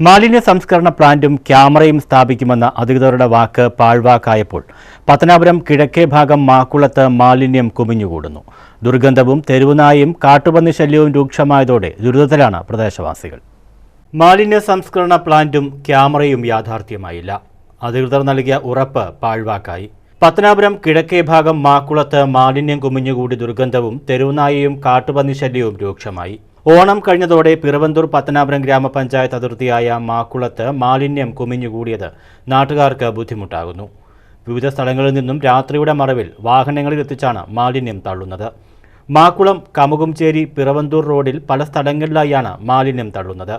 മാലിന്യ സംസ്കരണ പ്ലാന്റും ക്യാമറയും സ്ഥാപിക്കുമെന്ന അധികൃതരുടെ വാക്ക് പാഴ്വാക്കായപ്പോൾ പത്തനാപുരം കിഴക്കേ ഭാഗം മാക്കുളത്ത് മാലിന്യം കുമിഞ്ഞുകൂടുന്നു. ദുർഗന്ധവും തെരുവുനായും കാട്ടുപന്നി ശല്യവും രൂക്ഷമായതോടെ ദുരിതത്തിലാണ് പ്രദേശവാസികൾ. മാലിന്യ സംസ്കരണ പ്ലാന്റും ക്യാമറയും യാഥാർത്ഥ്യമായില്ല. അധികൃതർ നൽകിയ ഉറപ്പ് പാഴ്വാക്കായി. പത്തനാപുരം കിഴക്കേ ഭാഗം മാക്കുളത്ത് മാലിന്യം കുമിഞ്ഞുകൂടി ദുർഗന്ധവും തെരുവുനായയും കാട്ടുപന്നി ശല്യവും രൂക്ഷമായി. ഓണം കഴിഞ്ഞതോടെ പിറവന്തൂർ പത്തനാപുരം ഗ്രാമപഞ്ചായത്ത് അതിർത്തിയായ മാക്കുളത്ത് മാലിന്യം കുമിഞ്ഞുകൂടിയത് നാട്ടുകാർക്ക് ബുദ്ധിമുട്ടാകുന്നു. വിവിധ സ്ഥലങ്ങളിൽ നിന്നും രാത്രിയുടെ മറവിൽ വാഹനങ്ങളിൽ എത്തിച്ചാണ് മാലിന്യം തള്ളുന്നത്. മാക്കുളം കമുകുംചേരി പിറവന്തൂർ റോഡിൽ പല സ്ഥലങ്ങളിലായാണ് മാലിന്യം തള്ളുന്നത്.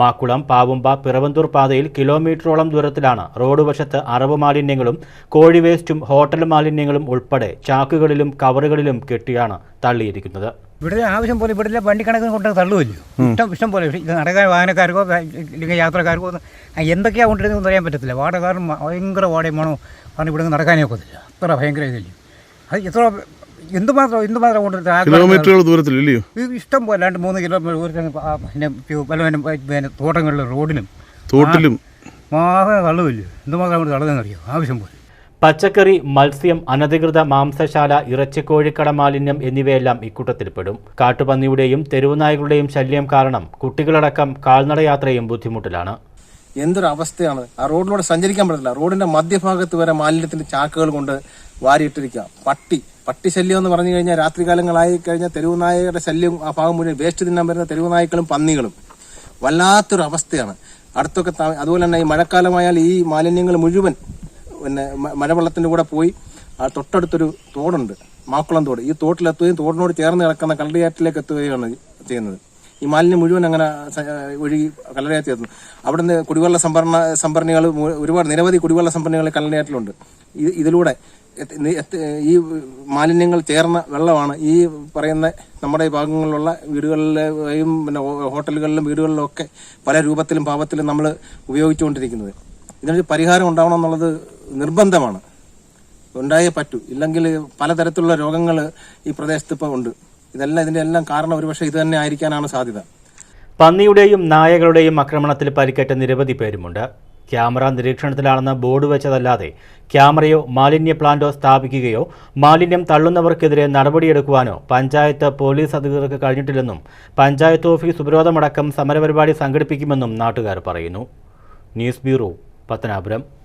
മാക്കുളം പാവുമ്പ പിറവന്തൂർ പാതയിൽ കിലോമീറ്ററോളം ദൂരത്തിലാണ് റോഡ് വശത്ത് അറവ് മാലിന്യങ്ങളും കോഴി വേസ്റ്റും ഹോട്ടൽ മാലിന്യങ്ങളും ഉൾപ്പെടെ ചാക്കുകളിലും കവറുകളിലും കെട്ടിയാണ് തള്ളിയിരിക്കുന്നത്. ഇവിടെ ആവശ്യം പോലെ ഇവിടെ വണ്ടി കണക്കിന് കൊണ്ട് തള്ളുമല്ലോ ഇഷ്ടം ഇഷ്ടം പോലെ. ഇത് നടക്കാൻ വാഹനക്കാർക്കോ ഇല്ലെങ്കിൽ യാത്രക്കാർക്കോ എന്തൊക്കെയാണ് കൊണ്ടിരുന്നതെന്ന് അറിയാൻ പറ്റത്തില്ല. വാടകാരും ഭയങ്കര വാടകയും വേണോ കാരണം ഇവിടെ നിന്ന് നടക്കാനേ ഒക്കത്തില്ല. അത്ര ഭയങ്കര ഇതല്ലേ. അത് എത്ര എന്തുമാത്രം എന്തുമാത്രം കൊണ്ടിരുന്നത് ദൂരത്തിലില്ലയോ ഇഷ്ടം പോലെ രണ്ട് മൂന്ന് കിലോമീറ്റർ ദൂരത്തിന് പിന്നെ തോട്ടങ്ങളിലും റോഡിലും തോട്ടിലും. മാത്രമേ തള്ളുമല്ലോ എന്തുമാത്രം കൊണ്ട് തള്ളുന്നതെന്ന് അറിയാം ആവശ്യം പോലെ. പച്ചക്കറി മത്സ്യം അനധികൃത മാംസശാല ഇറച്ചിക്കോഴിക്കട മാലിന്യം എന്നിവയെല്ലാം ഇക്കൂട്ടത്തിൽപ്പെടും. കാട്ടുപന്നിയുടെയും തെരുവുനായകളുടെയും ശല്യം കാരണം കുട്ടികളടക്കം കാൽനടയാത്രയും ബുദ്ധിമുട്ടിലാണ്. എന്തൊരു അവസ്ഥയാണ് ആ റോഡിലൂടെ സഞ്ചരിക്കാൻ പറ്റില്ല റോഡിന്റെ മധ്യഭാഗത്ത് വരെ മാലിന്യത്തിന്റെ ചാക്കുകൾ കൊണ്ട് വാരിയിട്ടിരിക്കുക. പട്ടി. പട്ടി ശല്യം എന്ന് പറഞ്ഞു കഴിഞ്ഞാൽ രാത്രികാലങ്ങളായി കഴിഞ്ഞാൽ തെരുവുനായയുടെ ശല്യം ആ ഭാഗം മുഴുവൻ വേസ്റ്റ് തിന്നാൻ വരുന്ന തെരുവുനായ്ക്കളും പന്നികളും. വല്ലാത്തൊരു അവസ്ഥയാണ് അടുത്തൊക്കെ അതുപോലെ തന്നെ ഈ മഴക്കാലമായാൽ ഈ മാലിന്യങ്ങൾ മുഴുവൻ പിന്നെ മ- മഴവെള്ളത്തിന്റെ കൂടെ പോയി ആ തൊട്ടടുത്തൊരു തോടുണ്ട് മാക്കുളം തോട്. ഈ തോട്ടിലെത്തുകയും തോടിനോട് ചേർന്ന് കിടക്കുന്ന കല്ലടിയാറ്റിലേക്ക് എത്തുകയാണ് ചെയ്യുന്നത്. ഈ മാലിന്യം മുഴുവൻ അങ്ങനെ ഒഴുകി കല്ലടയാറ്റി എത്തുന്നു. അവിടെ നിന്ന് കുടിവെള്ള സംഭരണ സംഭരണികൾ ഒരുപാട് നിരവധി കുടിവെള്ള സംഭരണികൾ കല്ലടയാറ്റിലുണ്ട് ഇത് ഇതിലൂടെ ഈ മാലിന്യങ്ങൾ ചേർന്ന വെള്ളമാണ് ഈ പറയുന്ന നമ്മുടെ ഭാഗങ്ങളിലുള്ള വീടുകളിലെയും പിന്നെ ഹോട്ടലുകളിലും വീടുകളിലും ഒക്കെ പല രൂപത്തിലും ഭാവത്തിലും നമ്മൾ ഉപയോഗിച്ചുകൊണ്ടിരിക്കുന്നത്. ഇതിനൊരു പരിഹാരം ഉണ്ടാവണം എന്നുള്ളത് നിർബന്ധമാണ്. ഉണ്ടായേ പറ്റൂ. ഇല്ലെങ്കിൽ പലതരത്തിലുള്ള രോഗങ്ങൾ ഈ പ്രദേശത്ത് ഇപ്പോൾ ഉണ്ട്. ഇതെല്ലാം ഇതിന്റെ എല്ലാം കാരണം ഒരുപക്ഷെ ഇത് തന്നെ ആയിരിക്കാനാണ് സാധ്യത. പന്നിയുടെയും നായകളുടെയും ആക്രമണത്തിൽ പരിക്കേറ്റ നിരവധി പേരുമുണ്ട്. ക്യാമറ നിരീക്ഷണത്തിലാണെന്ന് ബോർഡ് വെച്ചതല്ലാതെ ക്യാമറയോ മാലിന്യ പ്ലാന്റോ സ്ഥാപിക്കുകയോ മാലിന്യം തള്ളുന്നവർക്കെതിരെ നടപടിയെടുക്കുവാനോ പഞ്ചായത്ത് പോലീസ് അധികൃതർക്ക് കഴിഞ്ഞിട്ടില്ലെന്നും പഞ്ചായത്ത് ഓഫീസ് ഉപരോധമടക്കം സമരപരിപാടി സംഘടിപ്പിക്കുമെന്നും നാട്ടുകാർ പറയുന്നു. News bureau Pathanapuram.